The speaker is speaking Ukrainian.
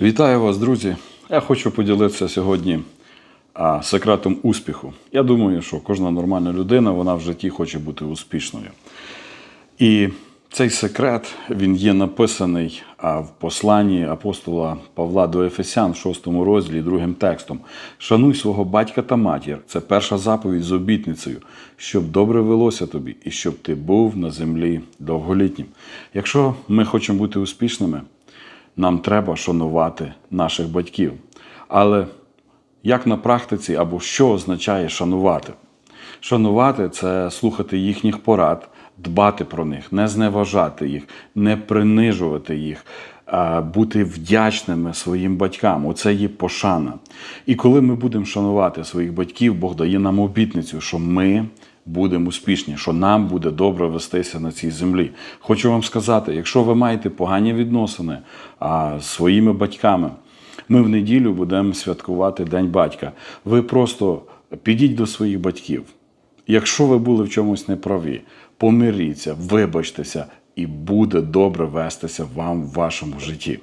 Вітаю вас, друзі! Я хочу поділитися сьогодні секретом успіху. Я думаю, що кожна нормальна людина вона в житті хоче бути успішною. І цей секрет він є написаний в посланні апостола Павла до Ефесян, в 6 розділі, другим текстом. Шануй свого батька та матір. Це перша заповідь з обітницею, щоб добре велося тобі і щоб ти був на землі довголітнім. Якщо ми хочемо бути успішними, нам треба шанувати наших батьків. Але як на практиці або що означає шанувати? Шанувати це слухати їхніх порад, дбати про них, не зневажати їх, не принижувати їх, бути вдячними своїм батькам. Оце є пошана. І коли ми будемо шанувати своїх батьків, Бог дає нам обітницю, що ми будемо успішні, що нам буде добре вестися на цій землі. Хочу вам сказати, якщо ви маєте погані відносини а, з своїми батьками, ми в неділю будемо святкувати День батька. Ви просто підіть до своїх батьків. Якщо ви були в чомусь неправі, помиріться, вибачтеся, і буде добре вестися вам в вашому житті.